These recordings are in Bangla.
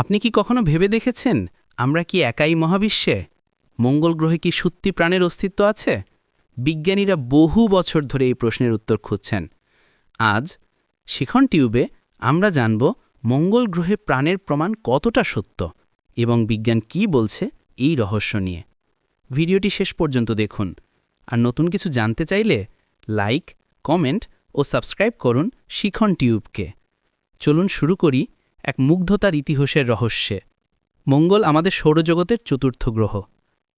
আপনি কি কখনো ভেবে দেখেছেন, আমরা কি একাই মহাবিশ্বে? মঙ্গল গ্রহে কি সত্যি প্রাণের অস্তিত্ব আছে? বিজ্ঞানীরা বহু বছর ধরে এই প্রশ্নের উত্তর খুঁজছেন। আজ, শিখন টিউবে আমরা জানব মঙ্গল গ্রহে প্রাণের প্রমাণ কতটা সত্য এবং বিজ্ঞান কি বলছে এই রহস্য নিয়ে। ভিডিওটি শেষ পর্যন্ত দেখুন। আর নতুন কিছু জানতে চাইলে লাইক, কমেন্ট ও সাবস্ক্রাইব করুন শিখন টিউবকে। চলুন শুরু করি এক মুগ্ধতার ইতিহাসের রহস্যে। মঙ্গল আমাদের সৌরজগতের চতুর্থ গ্রহ।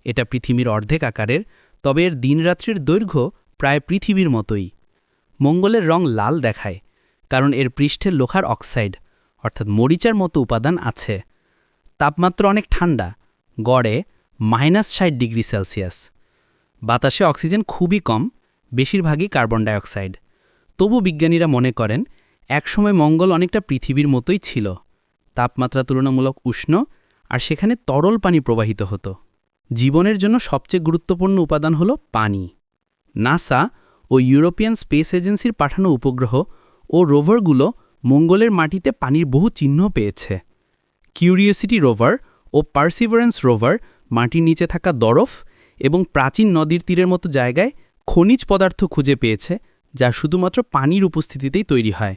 এটা পৃথিবীর অর্ধেক আকারের, তবে এর দিনরাত্রির দৈর্ঘ্য প্রায় পৃথিবীর মতোই। মঙ্গলের রং লাল দেখায়, কারণ এর পৃষ্ঠে লোহার অক্সাইড, অর্থাৎ মরিচার মতো উপাদান আছে। তাপমাত্রা অনেক ঠান্ডা, গড়ে মাইনাস ষাট ডিগ্রি সেলসিয়াস। বাতাসে অক্সিজেন খুবই কম, বেশিরভাগই কার্বন ডাইঅক্সাইড। তবু বিজ্ঞানীরা মনে করেন একসময় মঙ্গল অনেকটা পৃথিবীর মতোই ছিল। তাপমাত্রা তুলনামূলক উষ্ণ, আর সেখানে তরল পানি প্রবাহিত হতো। জীবনের জন্য সবচেয়ে গুরুত্বপূর্ণ উপাদান হল পানি। নাসা ও ইউরোপিয়ান স্পেস এজেন্সির পাঠানো উপগ্রহ ও রোভারগুলো মঙ্গলের মাটিতে পানির বহু চিহ্ন পেয়েছে। কিউরিওসিটি রোভার ও পার্সিভারেন্স রোভার মাটির নিচে থাকা দরফ এবং প্রাচীন নদীর তীরের মতো জায়গায় খনিজ পদার্থ খুঁজে পেয়েছে, যা শুধুমাত্র পানির উপস্থিতিতেই তৈরি হয়।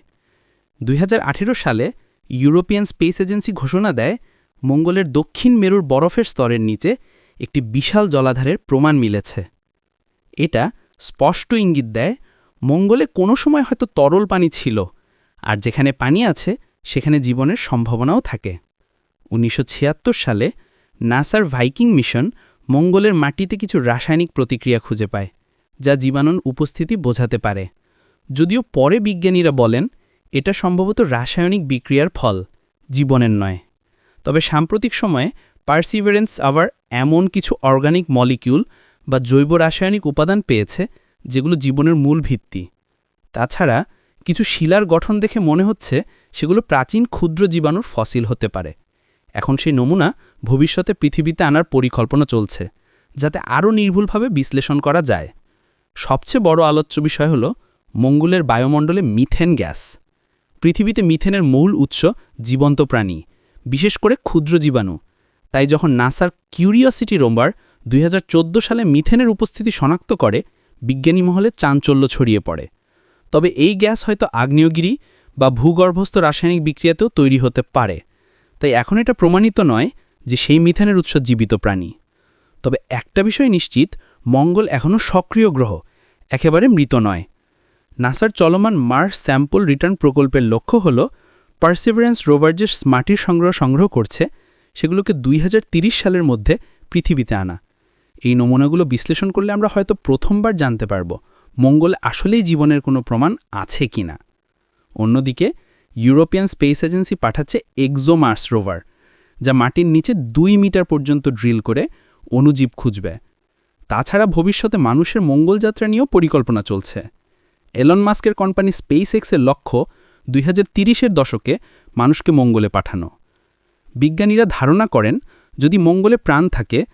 দুই হাজার আঠেরো সালে ইউরোপিয়ান স্পেস এজেন্সি ঘোষণা দেয়, মঙ্গলের দক্ষিণ মেরুর বরফের স্তরের নিচে একটি বিশাল জলাধারের প্রমাণ মিলেছে। এটা স্পষ্ট ইঙ্গিত দেয়, মঙ্গলে কোনো সময় হয়তো তরল পানি ছিল, আর যেখানে পানি আছে, সেখানে জীবনের সম্ভাবনাও থাকে। উনিশশো ছিয়াত্তর সালে নাসার ভাইকিং মিশন মঙ্গলের মাটিতে কিছু রাসায়নিক প্রতিক্রিয়া খুঁজে পায়, যা জীবাণুর উপস্থিতি বোঝাতে পারে। যদিও পরে বিজ্ঞানীরা বলেন এটা সম্ভবত রাসায়নিক বিক্রিয়ার ফল, জীবনের নয়। তবে সাম্প্রতিক সময়ে পার্সিভারেন্স আবার এমন কিছু অর্গানিক মলিকিউল বা জৈব রাসায়নিক উপাদান পেয়েছে যেগুলো জীবনের মূল ভিত্তি। তাছাড়া কিছু শিলার গঠন দেখে মনে হচ্ছে সেগুলো প্রাচীন ক্ষুদ্র জীবাণুর ফসিল হতে পারে। এখন সেই নমুনা ভবিষ্যতে পৃথিবীতে আনার পরিকল্পনা চলছে, যাতে আরও নির্ভুলভাবে বিশ্লেষণ করা যায়। সবচেয়ে বড় আলোচ্য বিষয় হল মঙ্গলের বায়ুমণ্ডলে মিথেন গ্যাস। পৃথিবীতে মিথেনের মূল উৎস জীবন্ত প্রাণী, বিশেষ করে ক্ষুদ্র জীবাণু। তাই যখন নাসার কিউরিওসিটি রোম্বার দুই হাজার চোদ্দ সালে মিথেনের উপস্থিতি শনাক্ত করে, বিজ্ঞানী মহলে চাঞ্চল্য ছড়িয়ে পড়ে। তবে এই গ্যাস হয়তো আগ্নেয়গিরি বা ভূগর্ভস্থ রাসায়নিক বিক্রিয়াতেও তৈরি হতে পারে। তাই এখন এটা প্রমাণিত নয় যে সেই মিথেনের উৎস জীবিত প্রাণী। তবে একটা বিষয় নিশ্চিত, মঙ্গল এখনও সক্রিয় গ্রহ, একেবারে মৃত নয়। নাসার চলমান মার্স স্যাম্পল রিটার্ন প্রকল্পের লক্ষ্য হল পার্সিভারেন্স রোভার যে মাটির সংগ্রহ সংগ্রহ করছে, সেগুলোকে দুই সালের মধ্যে পৃথিবীতে আনা। এই নমুনাগুলো বিশ্লেষণ করলে আমরা হয়তো প্রথমবার জানতে পারব মঙ্গলে আসলেই জীবনের কোনো প্রমাণ আছে কি না অন্যদিকে, ইউরোপিয়ান স্পেস এজেন্সি পাঠাচ্ছে এক্সোমার্স রোভার, যা মাটির নিচে দুই মিটার পর্যন্ত ড্রিল করে অণুজীব খুঁজবে। তাছাড়া ভবিষ্যতে মানুষের মঙ্গলযাত্রা নিয়েও পরিকল্পনা চলছে। এলন মাস্কের কোম্পানি স্পেস এক্সের লক্ষ্য দুই হাজার দশকে মানুষকে মঙ্গলে পাঠানো। বিজ্ঞানীরা ধারণা করেন, যদি মঙ্গলে প্রাণ থাকে,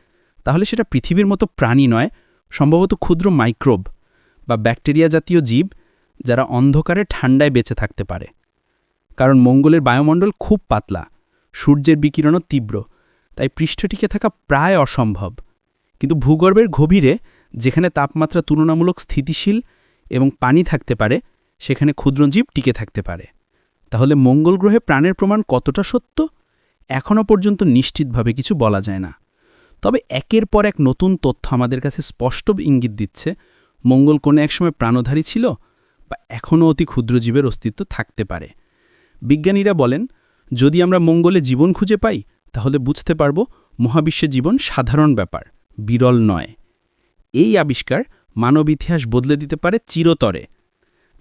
তাহলে সেটা পৃথিবীর মতো প্রাণী নয়, সম্ভবত ক্ষুদ্র মাইক্রোব বা ব্যাকটেরিয়া জাতীয় জীব যারা অন্ধকারে ঠান্ডায় বেঁচে থাকতে পারে। কারণ মঙ্গলের বায়ুমণ্ডল খুব পাতলা, সূর্যের বিকিরণও তীব্র, তাই পৃষ্ঠটিকে থাকা প্রায় অসম্ভব। কিন্তু ভূগর্ভের গভীরে, যেখানে তাপমাত্রা তুলনামূলক স্থিতিশীল এবং পানি থাকতে পারে, সেখানে ক্ষুদ্রজীব টিকে থাকতে পারে। তাহলে মঙ্গল গ্রহে প্রাণের প্রমাণ কতটা সত্য? এখনও পর্যন্ত নিশ্চিতভাবে কিছু বলা যায় না। তবে একের পর এক নতুন তথ্য আমাদের কাছে স্পষ্ট ইঙ্গিত দিচ্ছে, মঙ্গল কোনো একসময় প্রাণধারী ছিল বা এখনও অতি ক্ষুদ্রজীবের অস্তিত্ব থাকতে পারে। বিজ্ঞানীরা বলেন, যদি আমরা মঙ্গলে জীবন খুঁজে পাই, তাহলে বুঝতে পারব মহাবিশ্বে জীবন সাধারণ ব্যাপার, বিরল নয়। এই আবিষ্কার মানব ইতিহাস বদলে দিতে পারে চিরতরে।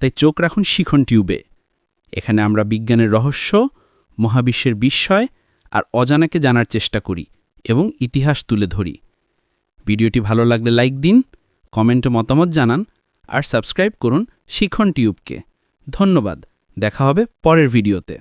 তাই চোখ রাখুন শিখন টিউবে। এখানে আমরা বিজ্ঞানের রহস্য, মহাবিশ্বের বিস্ময় আর অজানাকে জানার চেষ্টা করি এবং ইতিহাস তুলে ধরি। ভিডিওটি ভালো লাগলে লাইক দিন, কমেন্টে মতামত জানান আর সাবস্ক্রাইব করুন শিখন টিউবকে। ধন্যবাদ, দেখা হবে পরের ভিডিওতে।